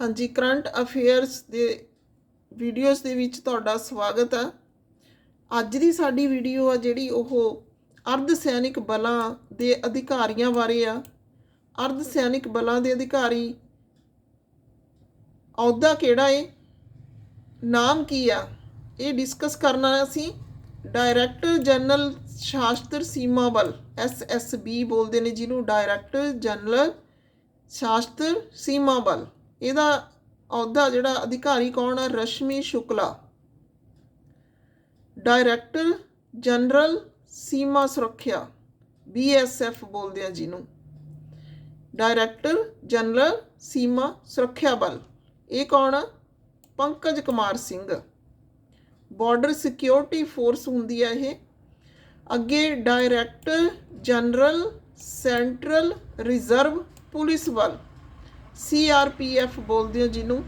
ਹਾਂਜੀ, current affairs ਦੇ videos ਦੇ ਵਿੱਚ ਤੁਹਾਡਾ ਸਵਾਗਤ ਆ। ਅੱਜ ਦੀ ਸਾਡੀ ਵੀਡੀਓ ਆ ਜਿਹੜੀ ਉਹ ਅਰਧ ਸੈਨਿਕ ਬਲਾਂ ਦੇ ਅਧਿਕਾਰੀਆਂ ਬਾਰੇ ਆ। ਅਰਧ ਸੈਨਿਕ ਬਲਾਂ ਦੇ ਅਧਿਕਾਰੀ ਅਹੁਦਾ ਕਿਹੜਾ ਏ? ਨਾਮ ਕੀ ਆ? ਇਹ ਡਿਸਕਸ ਕਰਨਾ ਅਸੀਂ ਡਾਇਰੈਕਟਰ ਜਨਰਲ ਸ਼ਾਸਤਰ ਸੀਮਾ ਬਲ ਐਸਐਸਬੀ ਬੋਲਦੇ ਨੇ ਜਿਹਨੂੰ ਡਾਇਰੈਕਟਰ ਜਨਰਲ ਸ਼ਾਸਤਰ ਸੀਮਾ ਬਲ ਇਹਦਾ ਅਹੁਦਾ ਜਿਹੜਾ ਅਧਿਕਾਰੀ ਕੌਣ ਹੈ ਰਸ਼ਮੀ ਸ਼ੁਕਲਾ। ਡਾਇਰੈਕਟਰ ਜਨਰਲ ਸੀਮਾ ਸੁਰੱਖਿਆ ਬੀਐਸਐਫ ਬੋਲਦੇ ਆ ਜਿਹਨੂੰ। ਡਾਇਰੈਕਟਰ ਜਨਰਲ ਸੀਮਾ ਸੁਰੱਖਿਆ ਬਲ, ਇਹ ਕੌਣ ਆ? Pankaj Kumar Singh. Border security force ਹੁੰਦੀ ਹੈ ਇਹ। ਅੱਗੇ director general central reserve police ਬਲ। ਸੀਆਰਪੀਐਫ ਬੋਲਦੇ ਹੋ ਜਿਹਨੂੰ?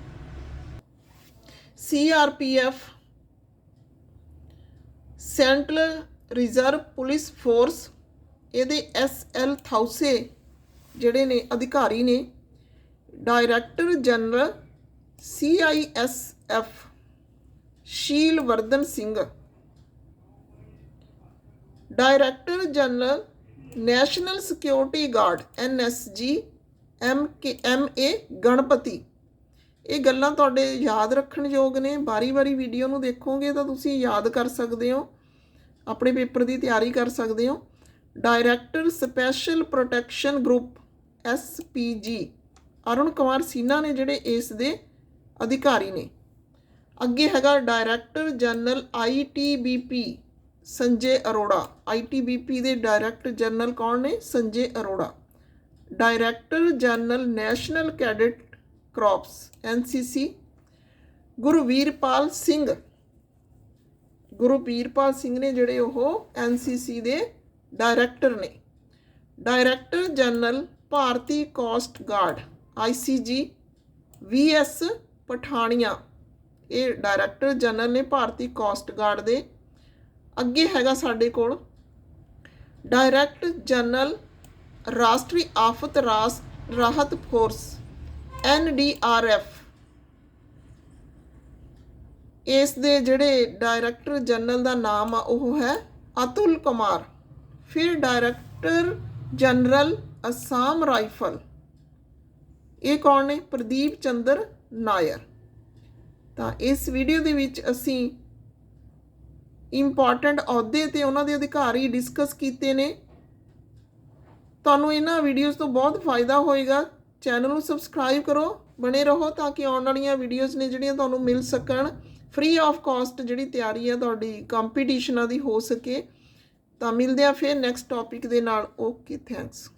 CRPF central reserve police force ਇਹਦੇ ਐਸਐਲ ਥਾਉਸੇ ਜਿਹੜੇ ਨੇ ਅਧਿਕਾਰੀ ਨੇ director general CISF Sheel Vardhan Singh director general national security guard NSG M K, M A Ganapathy. ਇਹ ਗੱਲਾਂ ਤੁਹਾਡੇ ਯਾਦ ਰੱਖਣ ਯੋਗ ਨੇ। ਬਾਰੀ-ਬਾਰੀ ਵੀਡੀਓ ਨੂੰ ਦੇਖੋਗੇ ਤਾਂ ਤੁਸੀਂ ਯਾਦ ਕਰ ਸਕਦੇ ਹੋ। ਆਪਣੇ ਪੇਪਰ ਦੀ ਤਿਆਰੀ ਕਰ ਸਕਦੇ ਹੋ। Director special protection group SPG Arun Kumar Sinha ਨੇ ਜਿਹੜੇ ਇਸ ਦੇ ਅਧਿਕਾਰੀ ਨੇ। ਅੱਗੇ ਹੈਗਾ director general ITBP Sanjay Arora. ITBP ਦੇ ਡਾਇਰੈਕਟਰ ਜਨਰਲ ਕੌਣ ਨੇ? Sanjay Arora. Director general national cadet corps NCC Gurvirpal Singh Gurvirpal Singh ਨੇ ਜਿਹੜੇ ਉਹ ਐਨਸੀਸੀ ਦੇ ਡਾਇਰੈਕਟਰ ਨੇ। ਡਾਇਰੈਕਟਰ ਜਨਰਲ ਭਾਰਤੀ coast guard ICG VS Pathania ਇਹ ਡਾਇਰੈਕਟਰ ਜਨਰਲ ਨੇ ਭਾਰਤੀ ਕੋਸਟ ਗਾਰਡ ਦੇ। ਅੱਗੇ ਹੈਗਾ ਸਾਡੇ ਕੋਲ। ਡਾਇਰੈਕਟਰ ਜਨਰਲ ਰਾਸ਼ਟਰੀ ਆਫਤ ਰਾਸ ਰਾਹਤ force, N D R NDRF ਇਸ ਦੇ ਜਿਹੜੇ ਡਾਇਰੈਕਟਰ ਜਨਰਲ ਦਾ ਨਾਮ ਆ, ਉਹ ਹੈ ਅਤੁਲ ਕੁਮਾਰ। ਫਿਰ ਡਾਇਰੈਕਟਰ ਜਨਰਲ ਅਸਾਮ ਰਾਈਫਲ। ਇਹ ਕੌਣ ਨੇ? ਪ੍ਰਦੀਪ ਚੰਦਰ ਨਾਇਰ। ਤਾਂ ਇਸ ਵੀਡੀਓ ਦੇ ਵਿੱਚ ਅਸੀਂ ਇੰਪੋਰਟੈਂਟ ਅਹੁਦੇ ਤੇ ਉਹਨਾਂ ਦੇ ਅਧਿਕਾਰੀ ਡਿਸਕਸ ਕੀਤੇ ਨੇ। ਤੁਹਾਨੂੰ ਇਹਨਾਂ ਵੀਡੀਓਜ਼ ਤੋਂ ਬਹੁਤ ਫਾਇਦਾ ਹੋਏਗਾ। ਚੈਨਲ ਨੂੰ ਸਬਸਕ੍ਰਾਈਬ ਕਰੋ, ਬਣੇ ਰਹੋ ਤਾਂ ਕਿ ਆਉਣ ਵਾਲੀਆਂ ਵੀਡੀਓਜ਼ ਨੇ ਜਿਹੜੀਆਂ ਤੁਹਾਨੂੰ ਮਿਲ ਸਕਣ। ਫ੍ਰੀ ਆਫ ਕਾਸਟ ਜਿਹੜੀ ਤਿਆਰੀ ਹੈ ਤੁਹਾਡੀ ਕੰਪੀਟੀਸ਼ਨਾਂ ਦੀ ਹੋ ਸਕੇ। ਤਾਂ ਮਿਲਦੇ ਆ ਫਿਰ ਨੈਕਸਟ ਟੌਪਿਕ ਦੇ ਨਾਲ। Okay thanks